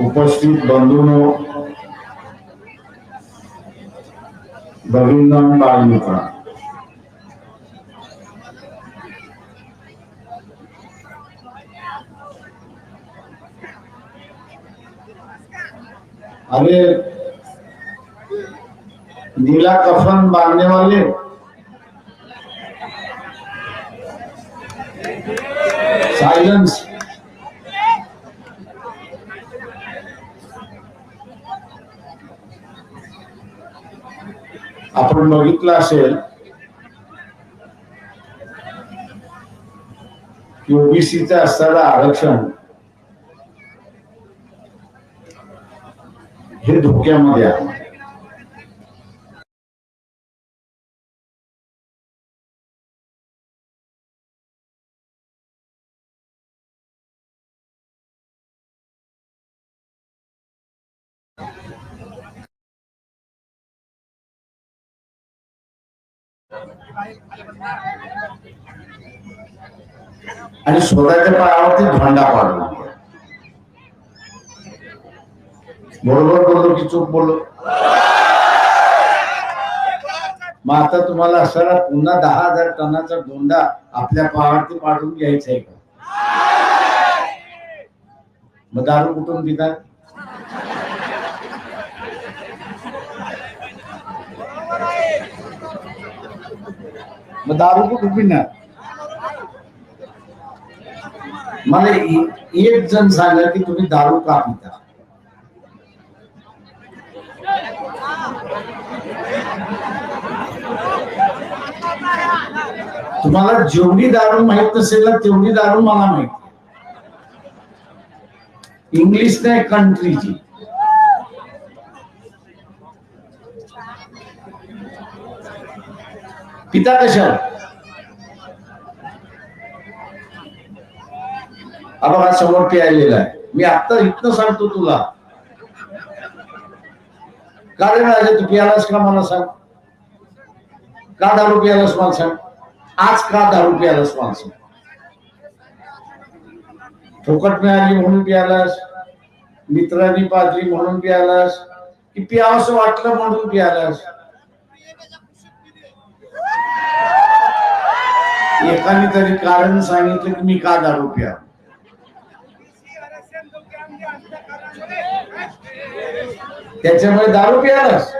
उपस्थित बंधूंनो भगिनी बाळमित्र अरे नीला कफन बांधने वाले साइलेंस आपण बघितलं असेल की ओबीसीचं असणारं आरक्षण हे धोक्यामध्ये आहे. आणि स्वतःच्या पायावरती भांडा पाडला बरोबर बोललो की चूक बोललो? मग आता तुम्हाला असणारा पुन्हा दहा हजार टनाचा धोंडा आपल्या पायावरती पाडून घ्यायचा आहे का? मग दारू कुठून पितात? मग दारू कुठून पिणार? मला एक जण सांगा की तुम्ही दारू का पिता? तुम्हाला जेवढी दारू माहीत नसेल ना तेवढी दारू मला माहिती इंग्लिश नाही कंट्रीची पिता कशा हा बघा समोर प्यायलेला आहे. मी आत्ता इथनं सांगतो तुला. का रे राजा तू प्यालास का मला सांग? का दारू प्यालास मला सांग? आज का दारू प्यालास मला सांग? फुकट मिळाली म्हणून प्यालास मित्रांनी पाजली म्हणून प्यालास की प्यावस वाटलं म्हणून प्यालास एकाने तरी कारण सांगितलं की मी का दारू प्या? त्याच्यामुळे दारू प्यालाच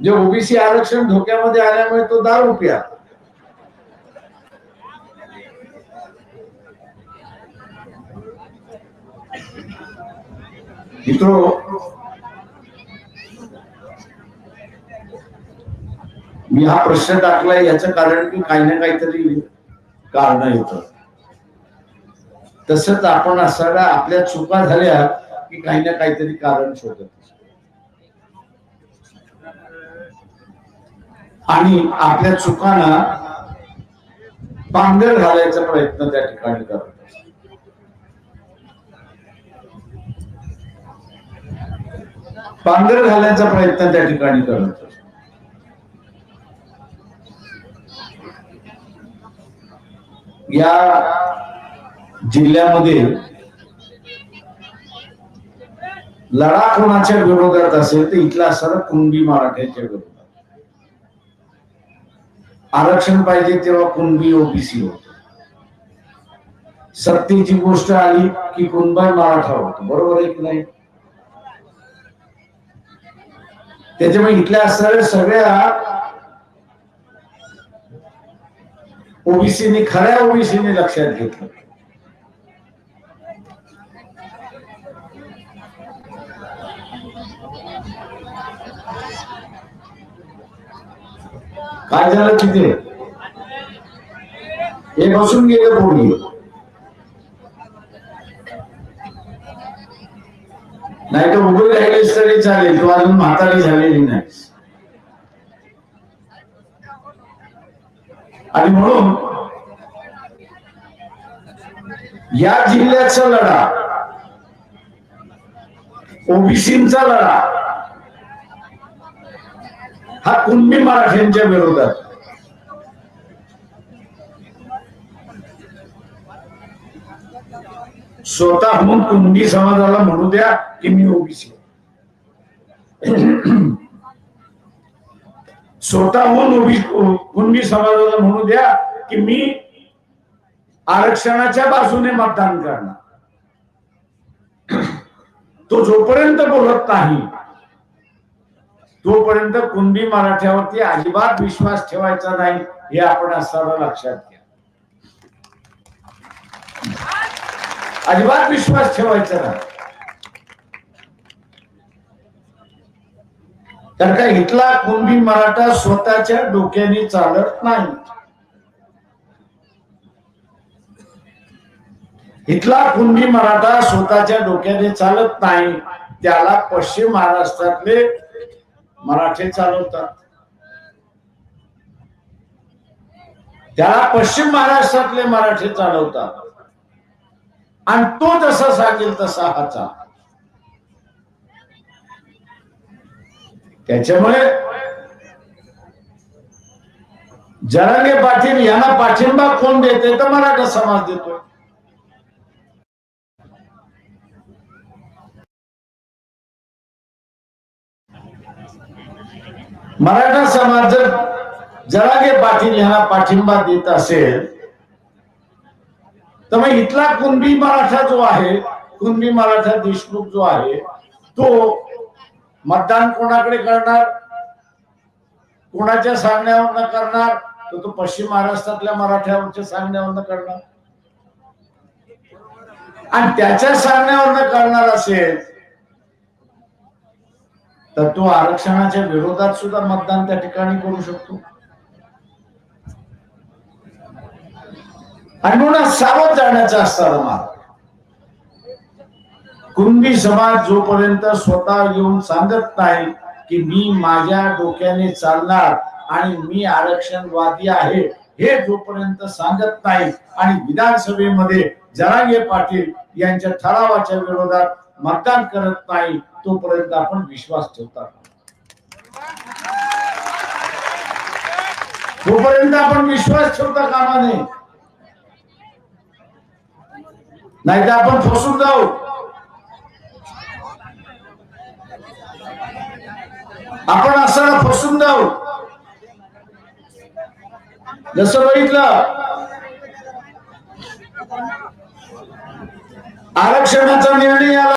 जे ओबीसी आरक्षण धोक्यामध्ये आल्यामुळे तो दारू प्या. मित्रो मी हा प्रश्न टाकलाय याचं कारण की काही ना काहीतरी कारण येत. तसंच आपण असायला आपल्या चुका झाल्या की काही ना काहीतरी कारण शोधत आणि आपल्या चुकांना पांघर घालायचा प्रयत्न त्या ठिकाणी करत पांघर घालायचा प्रयत्न त्या ठिकाणी करत या जिल्ह्यामध्ये लढा कोणाच्या विरोधात असेल तर इथला असणारा कुणबी मराठ्याच्या विरोधात. आरक्षण पाहिजे तेव्हा कुणबी ओबीसी होत. सत्तेची गोष्ट आली की कुणबाई मराठा होतो. बरोबर आहे की नाही? त्याच्यामुळे इथल्या असणाऱ्या सगळ्या ओबीसीने खऱ्या ओबीसीने लक्षात घेतलं. काय झालं तिथे? हे बसून गेलं पोरगी. नाही तर उभे राहिलेस तरी चालेल तू अजून म्हातारी झालेली नाही आणि म्हणून या जिल्ह्याचा लढा ओबीसीचा लढा हा कुणबी मराठ्यांच्या विरोधात. स्वतःहून कुणबी समाजाला म्हणू द्या की मी ओबीसी स्वतःहून उभी कुणबी समाजाला म्हणू द्या की मी आरक्षणाच्या बाजूने मतदान करणार. तो जोपर्यंत बोलत नाही तोपर्यंत कुणबी मराठ्यावरती अजिबात विश्वास ठेवायचा नाही हे आपण असताना लक्षात घ्या. अजिबात विश्वास ठेवायचा नाही. कारण का इथला कुणबी मराठा स्वतःच्या डोक्याने चालत नाही. इथला कुणबी मराठा स्वतःच्या डोक्याने चालत नाही. त्याला पश्चिम महाराष्ट्रातले मराठे चालवतात. त्याला पश्चिम महाराष्ट्रातले मराठे चालवतात. आणि तो जसा सांगेल तसा हा त्याच्यामुळे जरांगे पाटील यांना पाठिंबा कोण देते तर मराठा समाज देतो मराठा समाज जर जरागे पाटील यांना पाठिंबा देत असेल तर मग इथला कुणबी मराठा जो आहे कुणबी मराठा देशमुख जो आहे तो मतदान कोणाकडे करणार? कोणाच्या सांगण्यावरनं करणार? तर तो पश्चिम महाराष्ट्रातल्या मराठ्यावरच्या सांगण्यावरनं करणार. आणि त्याच्या सांगण्यावरनं करणार असेल तर तो आरक्षणाच्या विरोधात सुद्धा मतदान त्या ठिकाणी करू शकतो. आणि म्हणून सावध जाण्याचा असताना मार्ग. कुणबी समाज जोपर्यंत स्वतः येऊन सांगत नाही की मी माझ्या डोक्याने चालणार आणि मी आरक्षणवादी आहे हे जोपर्यंत सांगत नाही. आणि विधानसभेमध्ये जरांगे पाटील यांच्या ठरावाच्या विरोधात मतदान करत नाही तोपर्यंत आपण विश्वास ठेवतात. तोपर्यंत आपण विश्वास ठेवता कामा नये. नाही तर आपण फसून जाऊ. आपण असं फसून जाऊ. जसं बघितलं आरक्षणाचा निर्णय आला.